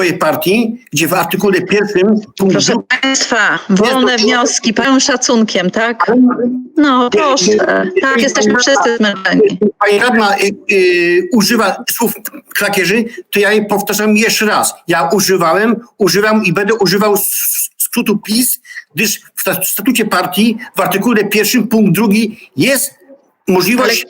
swojej partii, gdzie w artykule pierwszym Proszę Państwa, wolne wnioski, pełen szacunkiem, tak? No proszę, tak, jesteśmy wszyscy zmęczeni. Pani radna y, y, używa słów klakierzy, to ja jej powtarzam jeszcze raz. Ja używałem, używam i będę używał skrótu PiS, gdyż w sta- statucie partii w artykule pierwszym punkt drugi jest możliwość...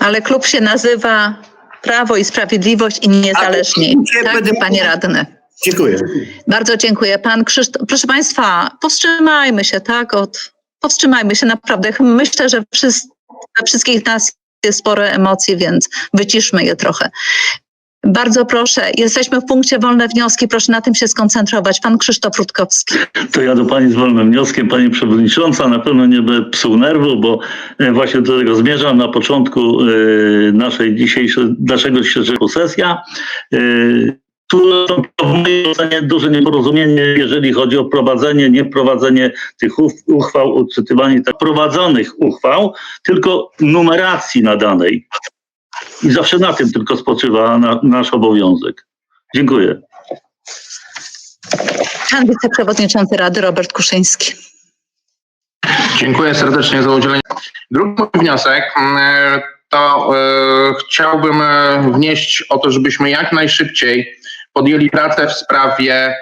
Ale klub się nazywa Prawo i Sprawiedliwość i Niezależni. Ale- Tak, będę- panie radny. Dziękuję. Bardzo dziękuję. Pan Krzysztof, proszę Państwa, powstrzymajmy się, tak? Od, powstrzymajmy się naprawdę. Myślę, że wszyscy, we wszystkich nas jest sporo emocji, więc wyciszmy je trochę. Bardzo proszę, jesteśmy w punkcie wolne wnioski, proszę na tym się skoncentrować. Pan Krzysztof Rutkowski. To ja do Pani z wolnym wnioskiem, Pani Przewodnicząca. Na pewno nie będę psuł nerwu, bo e, właśnie do tego zmierzam. Na początku e, naszej dzisiejszej, naszego dzisiejszego sesja. e, Tu w mojej ocenie duże nieporozumienie, jeżeli chodzi o prowadzenie, nie wprowadzenie tych uchwał, odczytywanie tak prowadzonych uchwał, tylko numeracji nadanej. I zawsze na tym tylko spoczywa na, nasz obowiązek. Dziękuję. Pan wiceprzewodniczący Rady Robert Kuszyński. Dziękuję serdecznie za udzielenie. Drugi mój wniosek mm, to e, chciałbym e, wnieść o to, żebyśmy jak najszybciej podjęli pracę w sprawie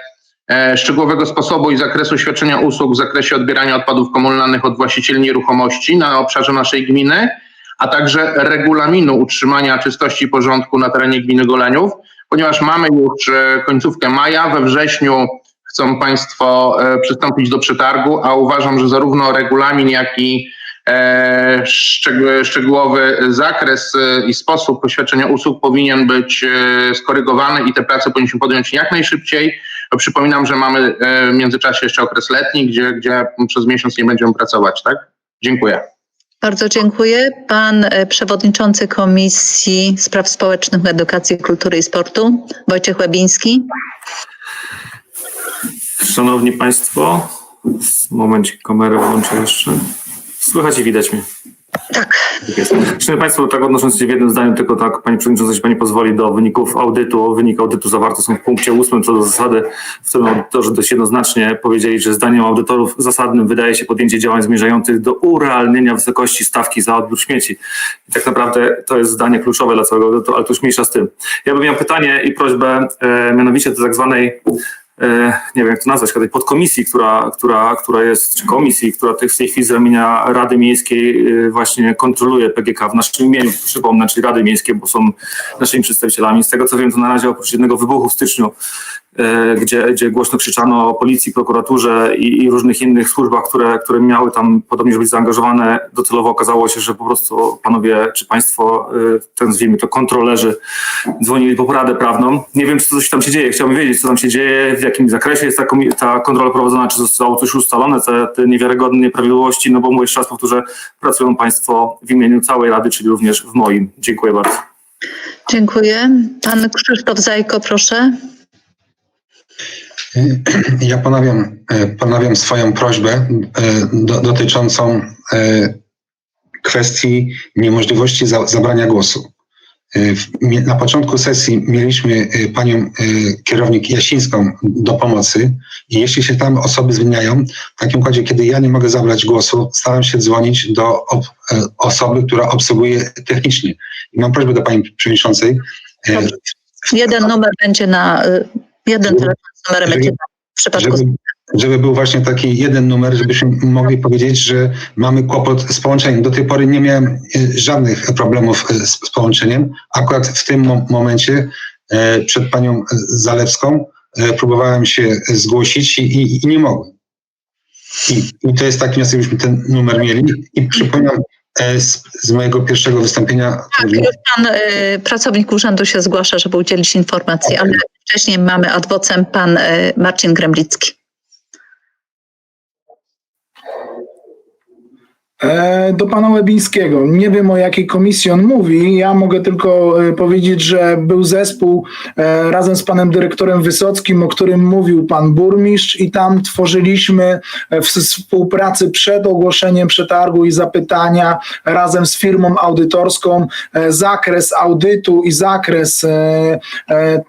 e, szczegółowego sposobu i zakresu świadczenia usług w zakresie odbierania odpadów komunalnych od właścicieli nieruchomości na obszarze naszej gminy, a także regulaminu utrzymania czystości i porządku na terenie gminy Goleniów, ponieważ mamy już e, końcówkę maja, we wrześniu chcą Państwo e, przystąpić do przetargu, a uważam, że zarówno regulamin, jak i e, szczeg- szczegółowy zakres i sposób świadczenia usług powinien być skorygowany i te prace powinniśmy podjąć jak najszybciej. Przypominam, że mamy w międzyczasie jeszcze okres letni, gdzie, gdzie przez miesiąc nie będziemy pracować, tak? Dziękuję. Bardzo dziękuję. Pan e, przewodniczący Komisji Spraw Społecznych, Edukacji, Kultury i Sportu, Wojciech Łebiński. Szanowni Państwo, momencik kamerę włączę jeszcze. Słychać i widać mnie. Tak. Szanowni Państwo, tak odnosząc się w jednym zdaniu, tylko tak Pani Przewodnicząca, jeśli Pani pozwoli, do wyników audytu. Wynik audytu zawarte są w punkcie ósmym co do zasady, w którym audytorzy dość jednoznacznie powiedzieli, że zdaniem audytorów zasadnym wydaje się podjęcie działań zmierzających do urealnienia wysokości stawki za odbiór śmieci. I tak naprawdę to jest zdanie kluczowe dla całego audytu, ale to już z tym. Ja bym miał pytanie i prośbę, e, mianowicie do tak zwanej nie wiem jak to nazwać, tej podkomisji, która, która, która jest, czy komisji, która w tej chwili z ramienia Rady Miejskiej e, właśnie kontroluje PGK w naszym imieniu, przypomnę, czyli Rady Miejskiej, bo są naszymi przedstawicielami. Z tego co wiem, to na razie oprócz jednego wybuchu w styczniu, e, gdzie, gdzie głośno krzyczano o policji, prokuraturze i, i różnych innych służbach, które, które miały tam podobnie być zaangażowane, docelowo okazało się, że po prostu panowie czy państwo, e, tak nazwijmy to kontrolerzy, dzwonili po poradę prawną. Nie wiem, czy coś tam się dzieje. Chciałbym wiedzieć, co tam się dzieje, w jakim zakresie jest ta, ta kontrola prowadzona, czy zostało coś ustalone, te, te niewiarygodne nieprawidłowości, no bo mówię jeszcze raz powtórzę, pracują Państwo w imieniu całej Rady, czyli również w moim. Dziękuję bardzo. Dziękuję. Pan Krzysztof Zajko, proszę. Ja ponawiam, e, ponawiam swoją prośbę e, do, dotyczącą e, kwestii niemożliwości za, zabrania głosu. Na początku sesji mieliśmy panią kierownik Jasińską do pomocy i jeśli się tam osoby zmieniają, w takim układzie, kiedy ja nie mogę zabrać głosu, staram się dzwonić do ob, osoby, która obsługuje technicznie. I mam prośbę do pani przewodniczącej, Jeden numer będzie na, jeden telefon z numerem w przypadku. żeby, żeby był właśnie taki jeden numer, żebyśmy mogli powiedzieć, że mamy kłopot z połączeniem. Do tej pory nie miałem e, żadnych problemów e, z, z połączeniem. Akurat w tym mo- momencie e, przed panią Zalewską e, próbowałem się zgłosić i, i, i nie mogłem. I, I to jest taki wniosek, żebyśmy ten numer mieli. I przypominam e, z, z mojego pierwszego wystąpienia, Tak, już pan y, pracownik urzędu się zgłasza, żeby udzielić informacji, ale wcześniej mamy adwocem pan y, Marcin Gremlicki. Do pana Łebińskiego. Nie wiem o jakiej komisji on mówi. Ja mogę tylko e, powiedzieć, że był zespół e, razem z panem dyrektorem Wysockim, o którym mówił pan burmistrz, i tam tworzyliśmy e, w współpracy przed ogłoszeniem przetargu i zapytania razem z firmą audytorską e, zakres audytu i zakres e, e, e,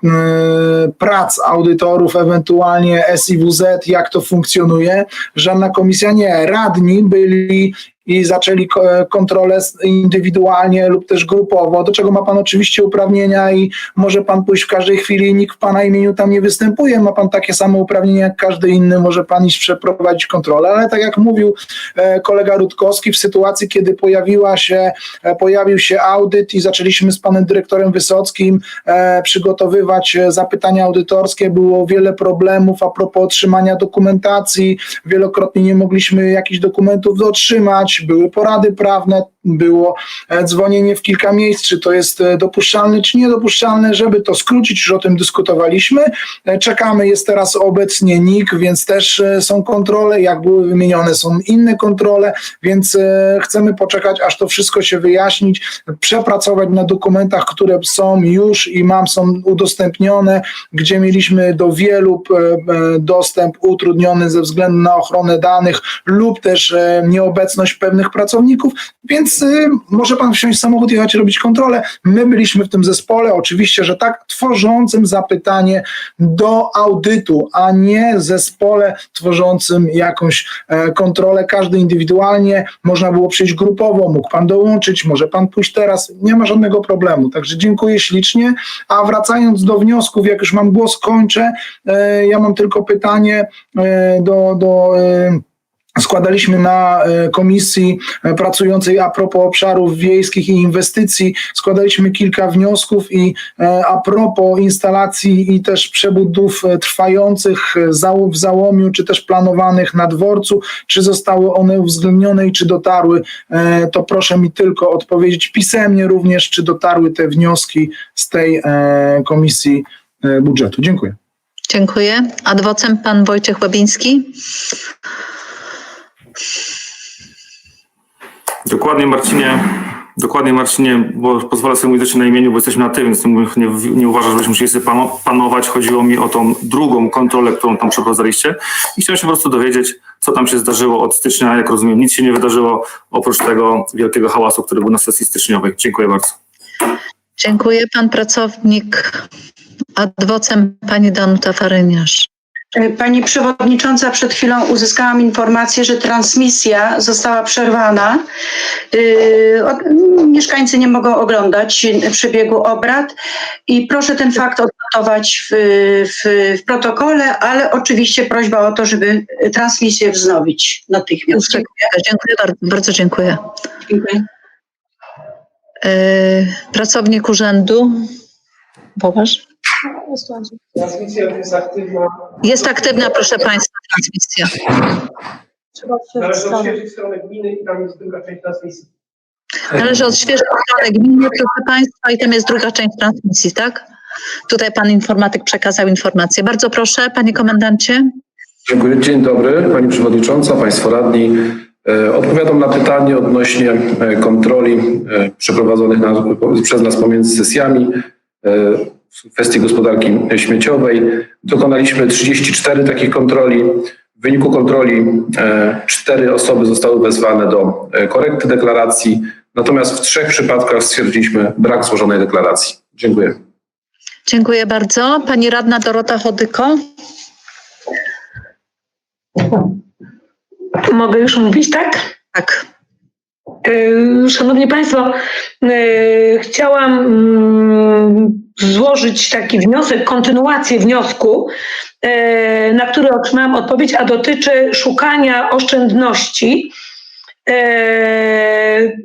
prac audytorów, ewentualnie SIWZ, jak to funkcjonuje. Żadna komisja nie. Radni byli i zaczęli ko- kontrolę indywidualnie lub też grupowo, do czego ma pan oczywiście uprawnienia i może pan pójść w każdej chwili, nikt w pana imieniu tam nie występuje, ma pan takie same uprawnienia jak każdy inny, może pan iść przeprowadzić kontrolę, ale tak jak mówił e, kolega Rutkowski, w sytuacji, kiedy pojawiła się, e, pojawił się audyt i zaczęliśmy z panem dyrektorem Wysockim e, przygotowywać zapytania audytorskie, było wiele problemów a propos otrzymania dokumentacji, wielokrotnie nie mogliśmy jakichś dokumentów otrzymać, były porady prawne, było e, dzwonienie w kilka miejsc, czy to jest e, dopuszczalne, czy niedopuszczalne, żeby to skrócić, już o tym dyskutowaliśmy. E, Czekamy, jest teraz obecnie NIK, więc też są kontrole, jak były wymienione, są inne kontrole, więc chcemy poczekać, aż to wszystko się wyjaśnić, przepracować na dokumentach, które są już i mam, są udostępnione, gdzie mieliśmy do wielu dostęp utrudniony ze względu na ochronę danych lub też nieobecność pewnych pracowników, więc może pan wsiąść w samochód i jechać robić kontrolę. My byliśmy w tym zespole, oczywiście, że tak, tworzącym zapytanie do audytu, a nie zespole tworzącym jakąś e, kontrolę, każdy indywidualnie. Można było przyjść grupowo, mógł pan dołączyć, może pan pójść teraz, nie ma żadnego problemu. Także dziękuję ślicznie. A wracając do wniosków, jak już mam głos, kończę. E, ja mam tylko pytanie e, do. do Składaliśmy na e, komisji e, pracującej a propos obszarów wiejskich i inwestycji, składaliśmy kilka wniosków i e, a propos instalacji i też przebudów trwających w Załomiu, czy też planowanych na dworcu, czy zostały one uwzględnione i czy dotarły, to proszę mi tylko odpowiedzieć pisemnie również, czy dotarły te wnioski z tej komisji budżetu. Dziękuję. Dziękuję. Adwocem pan Wojciech Łabiński. Dokładnie Marcinie, dokładnie Marcinie, bo pozwolę sobie mówić na imieniu, bo jesteśmy na ty, więc nie, nie, nie uważam, żebyśmy musieli sobie pano- panować. Chodziło mi o tą drugą kontrolę, którą tam przeprowadzaliście i chciałem się po prostu dowiedzieć, co tam się zdarzyło od stycznia. Jak rozumiem, nic się nie wydarzyło, oprócz tego wielkiego hałasu, który był na sesji styczniowej. Dziękuję bardzo. Dziękuję. Pan pracownik. Adwocem pani Danuta Faryniarz. Pani przewodnicząca, przed chwilą uzyskałam informację, że transmisja została przerwana. Od- Mieszkańcy nie mogą oglądać przebiegu obrad i proszę ten fakt odnotować w, w, w protokole, ale oczywiście prośba o to, żeby transmisję wznowić natychmiast. Dziękuję bardzo, bardzo dziękuję. Dziękuję. Yy, pracownik urzędu. Wołasz? Transmisja jest aktywna. Jest aktywna, proszę państwa, transmisja. Należy odświeżyć stronę gminy i tam jest druga część transmisji. Należy odświeżyć stronę gminy, proszę państwa, i tam jest druga część transmisji, tak? Tutaj pan informatyk przekazał informację. Bardzo proszę, panie komendancie. Dziękuję. Dzień dobry Pani Przewodnicząca, Państwo Radni. E, Odpowiadam na pytanie odnośnie e, kontroli e, przeprowadzonych na, przez nas pomiędzy sesjami w kwestii gospodarki śmieciowej. Dokonaliśmy 34 takich kontroli. W wyniku kontroli e, cztery osoby zostały wezwane do e, korekty deklaracji, natomiast w trzech przypadkach stwierdziliśmy brak złożonej deklaracji. Dziękuję. Dziękuję bardzo. Pani radna Dorota Chodyko. Mogę już mówić, tak? Tak. Yy, Szanowni Państwo, chciałam mm, złożyć taki wniosek, kontynuację wniosku, yy, na który otrzymałam odpowiedź, a dotyczy szukania oszczędności, yy,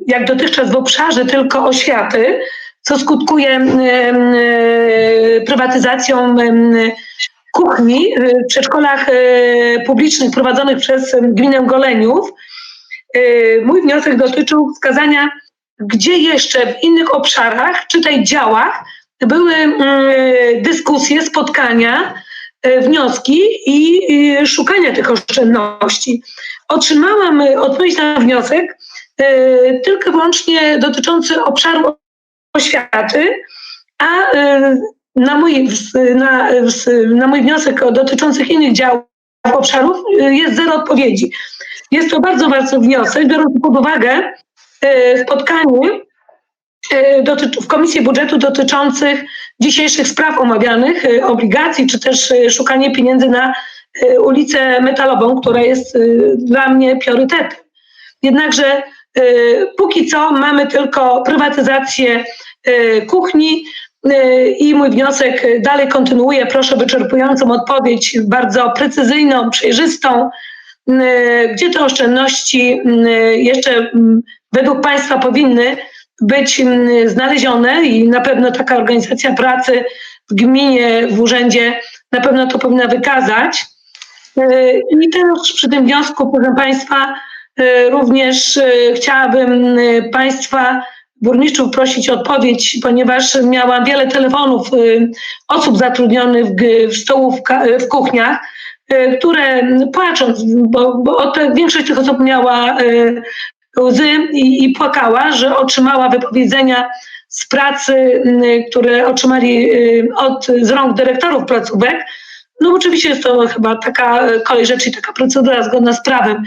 jak dotychczas w obszarze tylko oświaty, co skutkuje prywatyzacją kuchni w przedszkolach yy, publicznych prowadzonych przez gminę Goleniów. Mój wniosek dotyczył wskazania, gdzie jeszcze w innych obszarach, czy tej działach, były yy, dyskusje, spotkania, yy, wnioski i szukania tych oszczędności. Otrzymałam yy, odpowiedź na wniosek, e, tylko wyłącznie dotyczący obszaru oświaty, a e, na mój, na, na mój wniosek dotyczących innych działów obszarów e, jest zero odpowiedzi. Jest to bardzo ważny wniosek, biorąc pod uwagę e, spotkanie e, w Komisji Budżetu dotyczących dzisiejszych spraw omawianych, e, obligacji, czy też e, szukanie pieniędzy na ulicę Metalową, która jest dla mnie priorytetem. Jednakże póki co mamy tylko prywatyzację kuchni i mój wniosek dalej kontynuuje. Proszę wyczerpującą odpowiedź, bardzo precyzyjną, przejrzystą, gdzie te oszczędności jeszcze m, według Państwa powinny być m, znalezione i na pewno taka organizacja pracy w gminie, w urzędzie na pewno to powinna wykazać. E, I też przy tym wniosku, proszę Państwa, e, również e, chciałabym Państwa burmistrzów prosić o odpowiedź, ponieważ miałam wiele telefonów osób zatrudnionych w, g- w kuchniach, które płacząc, bo, bo większość tych osób miała łzy i, i płakała, że otrzymała wypowiedzenia z pracy, które otrzymali y, od, z rąk dyrektorów placówek. No oczywiście jest to chyba taka e, kolej rzeczy taka procedura zgodna z prawem.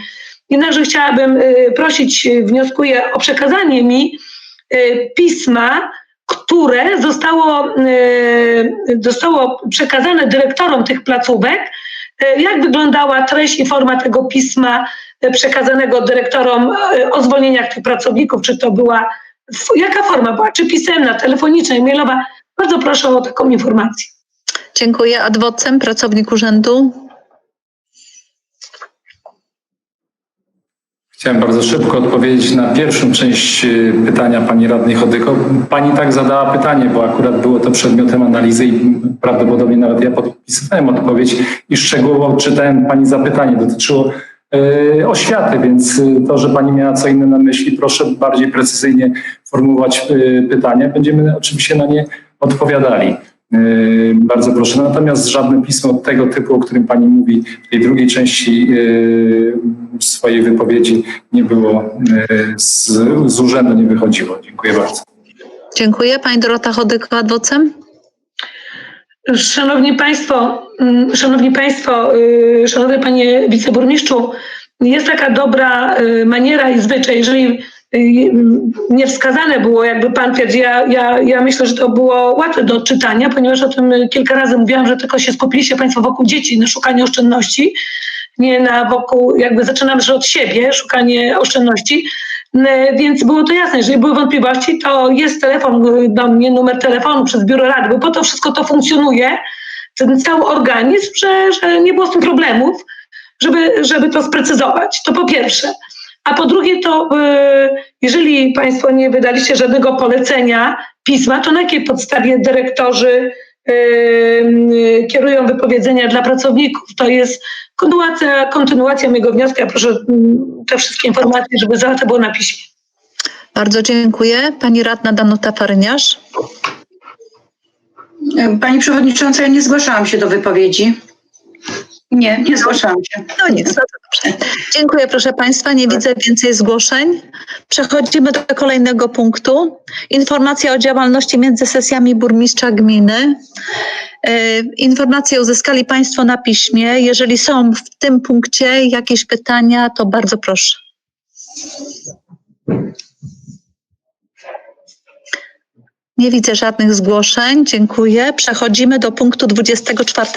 Jednakże chciałabym y, prosić, y, wnioskuję o przekazanie mi pisma, które zostało, zostało przekazane dyrektorom tych placówek. Jak wyglądała treść i forma tego pisma przekazanego dyrektorom y, o zwolnieniach tych pracowników? Czy to była, jaka forma była? Czy pisemna, telefoniczna, e-mailowa? Bardzo proszę o taką informację. Dziękuję. Adwocem, pracownik urzędu. Chciałem bardzo szybko odpowiedzieć na pierwszą część y, pytania pani radnej Chodyko. Pani tak zadała pytanie, bo akurat było to przedmiotem analizy i prawdopodobnie nawet ja podpisywałem odpowiedź i szczegółowo czytałem pani zapytanie. Dotyczyło oświaty, więc y, to, że pani miała co inne na myśli, proszę bardziej precyzyjnie formułować y, pytania. Będziemy oczywiście na nie odpowiadali. Y, Bardzo proszę. Natomiast żadne pismo tego typu, o którym Pani mówi w tej drugiej części y, swojej wypowiedzi nie było, y, z, z urzędu nie wychodziło. Dziękuję bardzo. Dziękuję. Pani Dorota Chodyko, adwocem. Szanowni Państwo, mm, Szanowni Państwo, y, Szanowny Panie Wiceburmistrzu, jest taka dobra y, maniera i zwyczaj, jeżeli y, nie wskazane było, jakby Pan twierdzi, ja, ja, ja myślę, że to było łatwe do odczytania, ponieważ o tym kilka razy mówiłam, że tylko się skupiliście Państwo wokół dzieci na szukaniu oszczędności, nie na wokół, jakby zaczynam że od siebie, szukanie oszczędności. N- Więc było to jasne, jeżeli były wątpliwości, to jest telefon y, do mnie, numer telefonu przez biuro rady, bo po to wszystko to funkcjonuje, ten cały organizm, że, że nie było z tym problemów, żeby, żeby to sprecyzować. To po pierwsze. A po drugie, to y, jeżeli Państwo nie wydaliście żadnego polecenia, pisma, to na jakiej podstawie dyrektorzy y, kierują wypowiedzenia dla pracowników? To jest kontynuacja, kontynuacja mojego wniosku. Ja proszę mm, te wszystkie informacje, żeby zawarte było na piśmie. Bardzo dziękuję. Pani radna Danuta Faryniarz. Pani Przewodnicząca, ja nie zgłaszałam się do wypowiedzi. Nie, nie zgłaszałam się. No nic, no to dobrze. Dziękuję proszę Państwa. Nie widzę więcej zgłoszeń. Przechodzimy do kolejnego punktu. Informacja o działalności między sesjami burmistrza gminy. E, Informacje uzyskali Państwo na piśmie. Jeżeli są w tym punkcie jakieś pytania, to bardzo proszę. Nie widzę żadnych zgłoszeń. Dziękuję. Przechodzimy do punktu 24.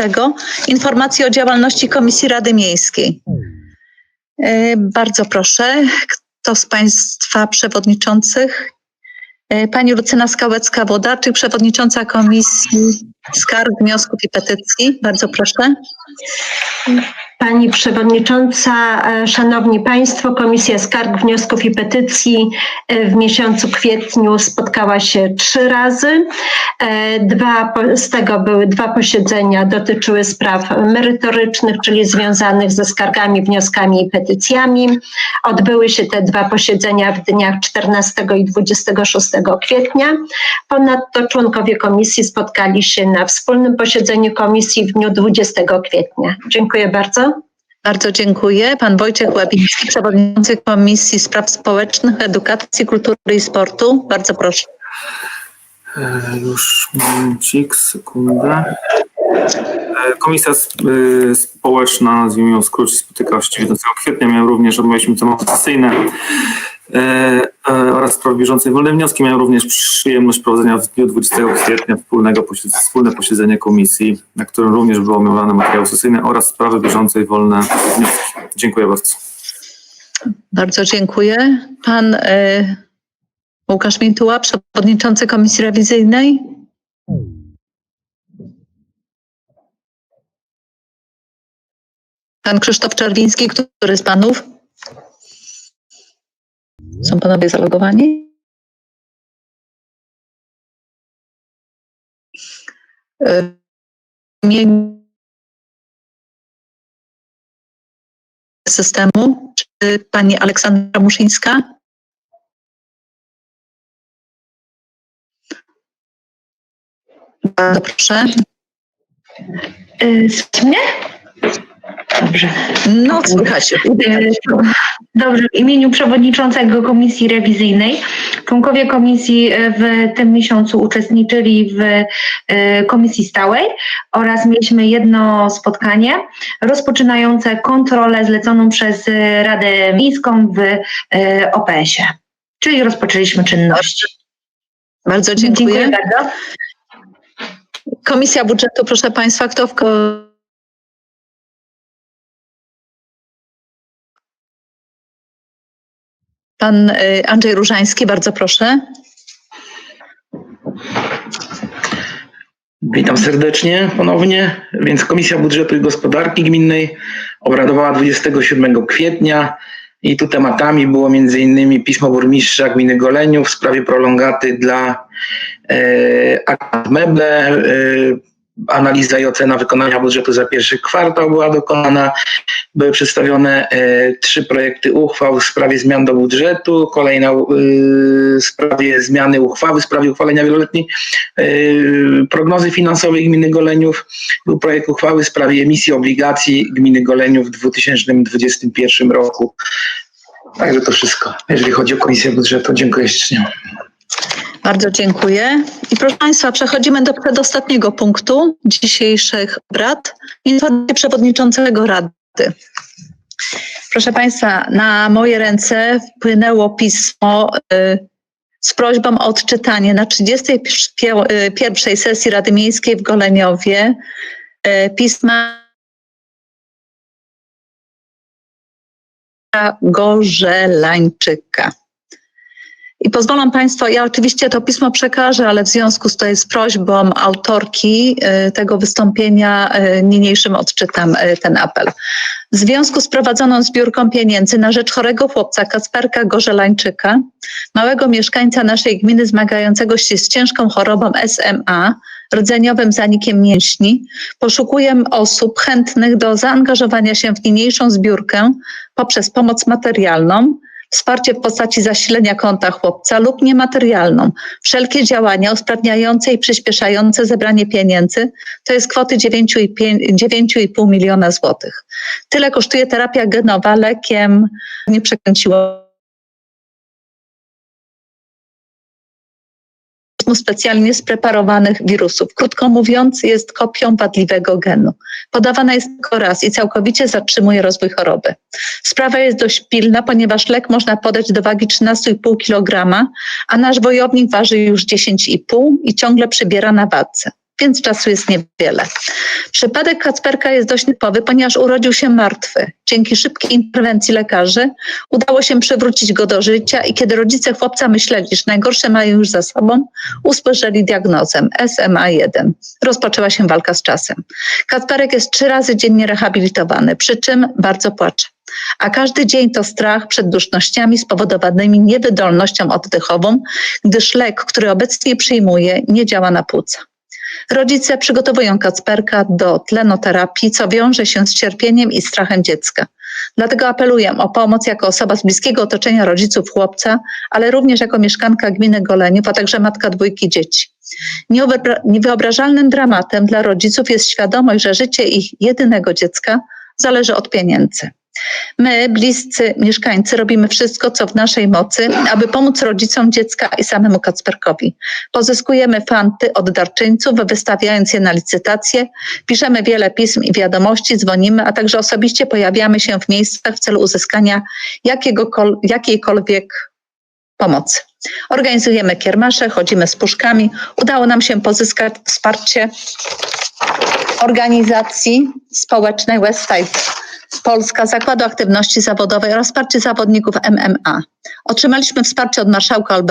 Informacje o działalności Komisji Rady Miejskiej. E, Bardzo proszę. Kto z Państwa przewodniczących? E, Pani Lucyna Skałecka-Wodarczyk, przewodnicząca Komisji Skarg, Wniosków i Petycji. Bardzo proszę. Pani Przewodnicząca, e, Szanowni Państwo, Komisja Skarg, Wniosków i Petycji e, w miesiącu kwietniu spotkała się trzy razy. E, Dwa z tego były dwa posiedzenia, dotyczyły spraw merytorycznych, czyli związanych ze skargami, wnioskami i petycjami. Odbyły się te dwa posiedzenia w dniach 14 i 26 kwietnia. Ponadto członkowie komisji spotkali się na wspólnym posiedzeniu komisji w dniu 20 kwietnia. Dziękuję bardzo. Bardzo dziękuję. Pan Wojciech Łabiński, przewodniczący Komisji Spraw Społecznych, Edukacji, Kultury i Sportu. Bardzo proszę. E, Już momencik, sekundę. E, Komisja y, Społeczna, nazwijmy ją w skrócie, spotyka się 19 kwietnia. Miałem również, odmawialiśmy tematy sesyjne e, e, oraz spraw bieżącej wolne wnioski. Miałem również przyjemność prowadzenia w dniu 20 kwietnia wspólnego posiedzenia, wspólne posiedzenie komisji, na którym również było omawiane materiały sesyjne oraz sprawy bieżące i wolne wnioski. Dziękuję bardzo. Bardzo dziękuję. Pan y, Łukasz Mintuła, przewodniczący Komisji Rewizyjnej. Pan Krzysztof Czerwiński, który z panów? Są panowie zalogowani? Y, systemu, czy pani Aleksandra Muszyńska? Bardzo proszę. Z mnie? Dobrze. No, słychać. Y, Dobrze, w imieniu przewodniczącego Komisji Rewizyjnej. Członkowie komisji y, w tym miesiącu uczestniczyli w y, Komisji Stałej oraz mieliśmy jedno spotkanie rozpoczynające kontrolę zleconą przez Radę Miejską w OPS-ie. Czyli rozpoczęliśmy czynności. Bardzo dziękuję. Dziękuję bardzo. Komisja Budżetu, proszę Państwa, kto w... Pan y, Andrzej Różański, bardzo proszę. Witam serdecznie ponownie. Więc Komisja Budżetu i Gospodarki Gminnej obradowała 27 kwietnia i tu tematami było m.in. pismo burmistrza gminy Goleniów w sprawie prolongaty dla e, Akad Meble, e, analiza i ocena wykonania budżetu za pierwszy kwartał była dokonana. Były przedstawione e, trzy projekty uchwał w sprawie zmian do budżetu, kolejna e, w sprawie zmiany uchwały w sprawie uchwalenia wieloletniej e, prognozy finansowej gminy Goleniów. Był projekt uchwały w sprawie emisji obligacji gminy Goleniów w 2021 roku. Także to wszystko, jeżeli chodzi o Komisję Budżetu. Dziękuję ślicznie. Bardzo dziękuję. I proszę Państwa, przechodzimy do przedostatniego punktu dzisiejszych obrad. Informacja przewodniczącego Rady. Proszę Państwa, na moje ręce wpłynęło pismo y, z prośbą o odczytanie na 31 sesji Rady Miejskiej w Goleniowie y, pisma Gorzelańczyka. I pozwolą Państwo, ja oczywiście to pismo przekażę, ale w związku z to z prośbą autorki y, tego wystąpienia y, niniejszym odczytam y, ten apel. W związku z prowadzoną zbiórką pieniędzy na rzecz chorego chłopca Kasperka Gorzelańczyka, małego mieszkańca naszej gminy zmagającego się z ciężką chorobą SMA, rdzeniowym zanikiem mięśni, poszukuję osób chętnych do zaangażowania się w niniejszą zbiórkę poprzez pomoc materialną, wsparcie w postaci zasilenia konta chłopca lub niematerialną. Wszelkie działania usprawniające i przyspieszające zebranie pieniędzy to jest kwoty 9,5 9,5 miliona złotych. Tyle kosztuje terapia genowa lekiem, nie przekręciło specjalnie spreparowanych wirusów. Krótko mówiąc, jest kopią wadliwego genu. Podawana jest tylko raz i całkowicie zatrzymuje rozwój choroby. Sprawa jest dość pilna, ponieważ lek można podać do wagi 13,5 kg, a nasz wojownik waży już 10,5 i ciągle przybiera na wadze. Więc czasu jest niewiele. Przypadek Kacperka jest dość typowy, ponieważ urodził się martwy. Dzięki szybkiej interwencji lekarzy udało się przywrócić go do życia i kiedy rodzice chłopca myśleli, że najgorsze mają już za sobą, usłyszeli diagnozę SMA1. Rozpoczęła się walka z czasem. Kacperek jest trzy razy dziennie rehabilitowany, przy czym bardzo płacze. A każdy dzień to strach przed dusznościami spowodowanymi niewydolnością oddechową, gdyż lek, który obecnie przyjmuje, nie działa na płuca. Rodzice przygotowują Kacperka do tlenoterapii, co wiąże się z cierpieniem i strachem dziecka. Dlatego apeluję o pomoc jako osoba z bliskiego otoczenia rodziców chłopca, ale również jako mieszkanka gminy Goleniów, a także matka dwójki dzieci. Niewyobra- Niewyobrażalnym dramatem dla rodziców jest świadomość, że życie ich jedynego dziecka zależy od pieniędzy. My, bliscy mieszkańcy, robimy wszystko, co w naszej mocy, aby pomóc rodzicom dziecka i samemu Kacperkowi. Pozyskujemy fanty od darczyńców, wystawiając je na licytację, piszemy wiele pism i wiadomości, dzwonimy, a także osobiście pojawiamy się w miejscach w celu uzyskania jakiejkolwiek pomocy. Organizujemy kiermasze, chodzimy z puszkami. Udało nam się pozyskać wsparcie organizacji społecznej Westside Polska, Zakładu Aktywności Zawodowej oraz wsparcie zawodników MMA. Otrzymaliśmy wsparcie od marszałka y,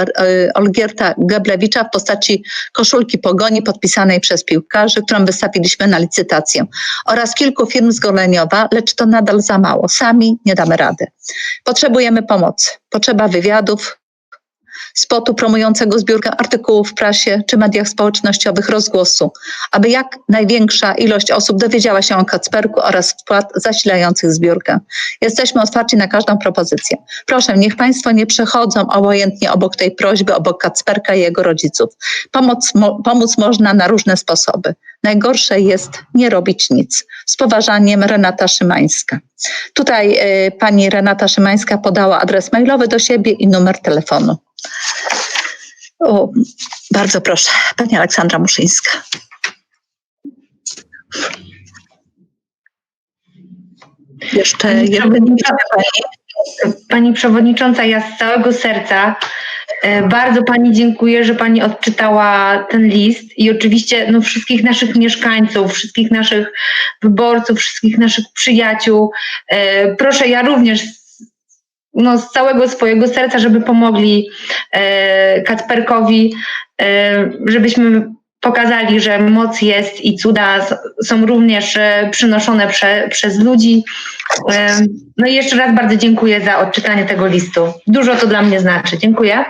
Olgierta Geblewicza w postaci koszulki pogoni podpisanej przez piłkarzy, którą wystawiliśmy na licytację oraz kilku firm z Goleniowa, lecz to nadal za mało. Sami nie damy rady. Potrzebujemy pomocy. Potrzeba wywiadów, spotu promującego zbiórkę artykułów w prasie czy mediach społecznościowych rozgłosu, aby jak największa ilość osób dowiedziała się o Kacperku oraz wpłat zasilających zbiórkę. Jesteśmy otwarci na każdą propozycję. Proszę, niech Państwo nie przechodzą obojętnie obok tej prośby, obok Kacperka i jego rodziców. Pomoc, mo, pomóc można na różne sposoby. Najgorsze jest nie robić nic. Z poważaniem Renata Szymańska. Tutaj y, pani Renata Szymańska podała adres mailowy do siebie i numer telefonu. O, bardzo proszę, pani Aleksandra Muszyńska. Jeszcze Pani jeden przewodnicząca, Pani Przewodnicząca, ja z całego serca e, bardzo Pani dziękuję, że Pani odczytała ten list i oczywiście no, wszystkich naszych mieszkańców, wszystkich naszych wyborców, wszystkich naszych przyjaciół. E, Proszę, ja również no, z całego swojego serca, żeby pomogli e, Kacperkowi, e, żebyśmy pokazali, że moc jest i cuda są również e, przynoszone prze, przez ludzi. E, No i jeszcze raz bardzo dziękuję za odczytanie tego listu. Dużo to dla mnie znaczy. Dziękuję.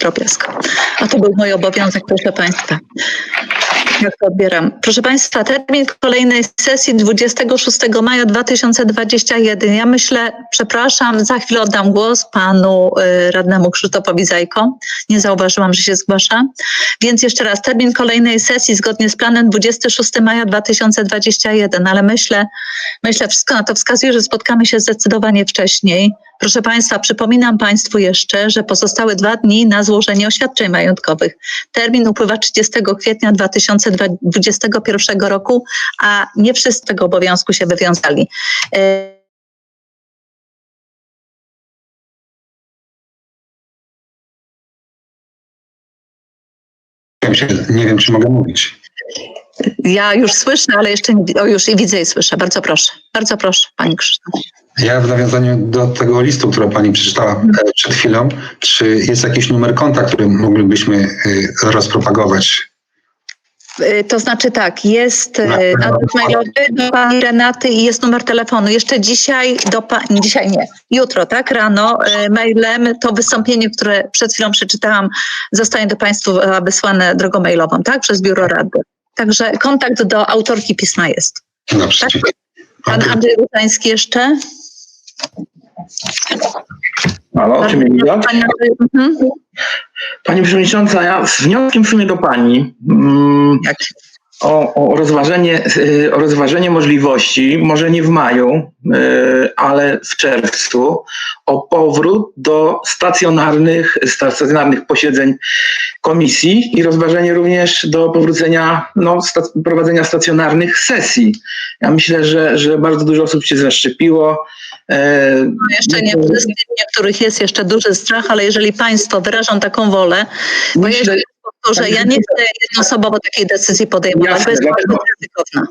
drobiazg. A to był mój obowiązek, proszę Państwa. To odbieram? Proszę Państwa, termin kolejnej sesji 26 maja 2021. Ja myślę, przepraszam, za chwilę oddam głos panu y, radnemu Krzysztofowi Zajko. Nie zauważyłam, że się zgłasza. Więc jeszcze raz, termin kolejnej sesji zgodnie z planem 26 maja 2021, ale myślę, myślę, wszystko na to wskazuje, że spotkamy się zdecydowanie wcześniej. Proszę Państwa, przypominam Państwu jeszcze, że pozostały dwa dni na złożenie oświadczeń majątkowych. Termin upływa 30 kwietnia 2021 roku, a nie wszyscy z tego obowiązku się wywiązali. E, Nie wiem, czy- mogę mówić. Ja już słyszę, ale jeszcze nie, o już i widzę i słyszę. Bardzo proszę, bardzo proszę, Pani Krzysztof. Ja w nawiązaniu do tego listu, który Pani przeczytała e, przed chwilą, czy jest jakiś numer konta, który moglibyśmy e, rozpropagować? Y, To znaczy tak, jest adres mailowy do pani Renaty i jest numer telefonu. Jeszcze dzisiaj do pani, dzisiaj nie, jutro, tak, rano mailem to wystąpienie, które przed chwilą przeczytałam, zostanie do Państwa wysłane drogą mailową, tak, przez Biuro Rady. Także kontakt do autorki pisma jest. Dobrze, Tak? Pan Andrzej Rutański jeszcze? Halo, czy mnie widać? Pani mhm. Pani Przewodnicząca, ja z wnioskiem w sumie do Pani mm? O, o, rozważenie, y, o rozważenie możliwości, może nie w maju, y, ale w czerwcu, o powrót do stacjonarnych, stacjonarnych posiedzeń komisji i rozważenie również do powrócenia, no, prowadzenia stacjonarnych sesji. Ja myślę, że, że bardzo dużo osób się zaszczepipiło. E, No jeszcze nie wszyscy, niektórych jest jeszcze duży strach, ale jeżeli Państwo wyrażą taką wolę, bo Myślę- jeszcze powtórzę, ja nie chcę jednoosobowo takiej decyzji podejmować, Jasne, bo jest bardzo ryzykowna.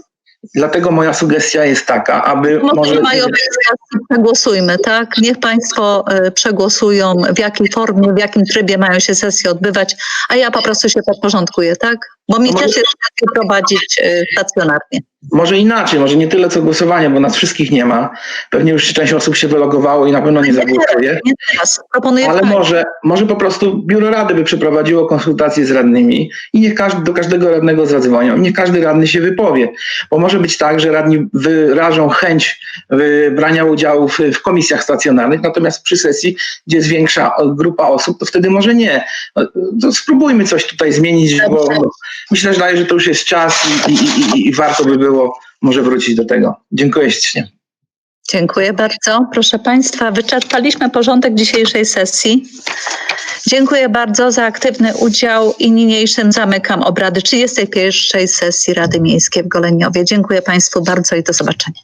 Dlatego moja sugestia jest taka, aby Może może... nie mają przegłosujmy, tak? Niech Państwo e, przegłosują, w jakiej formie, w jakim trybie mają się sesje odbywać, a ja po prostu się podporządkuję, tak? Bo mi No też może- jest łatwiej prowadzić e, stacjonarnie. Może inaczej, może nie tyle co głosowanie, bo nas wszystkich nie ma. Pewnie już część osób się wylogowało i na pewno nie zagłosuje. Nie teraz, proponuję Ale Państwu. może, może po prostu biuro rady by przeprowadziło konsultacje z radnymi i niech każdy, do każdego radnego zadzwonią. Niech każdy radny się wypowie. Bo może być tak, że radni wyrażą chęć y, brania udziału w, w komisjach stacjonarnych, natomiast przy sesji, gdzie jest większa grupa osób, to wtedy może nie. No, spróbujmy coś tutaj zmienić, bo. Myślę, że że to już jest czas i, i, i, i warto by było może wrócić do tego. Dziękuję ślicznie. Dziękuję bardzo. Proszę Państwa, wyczerpaliśmy porządek dzisiejszej sesji. Dziękuję bardzo za aktywny udział i niniejszym zamykam obrady 31. sesji Rady Miejskiej w Goleniowie. Dziękuję Państwu bardzo i do zobaczenia.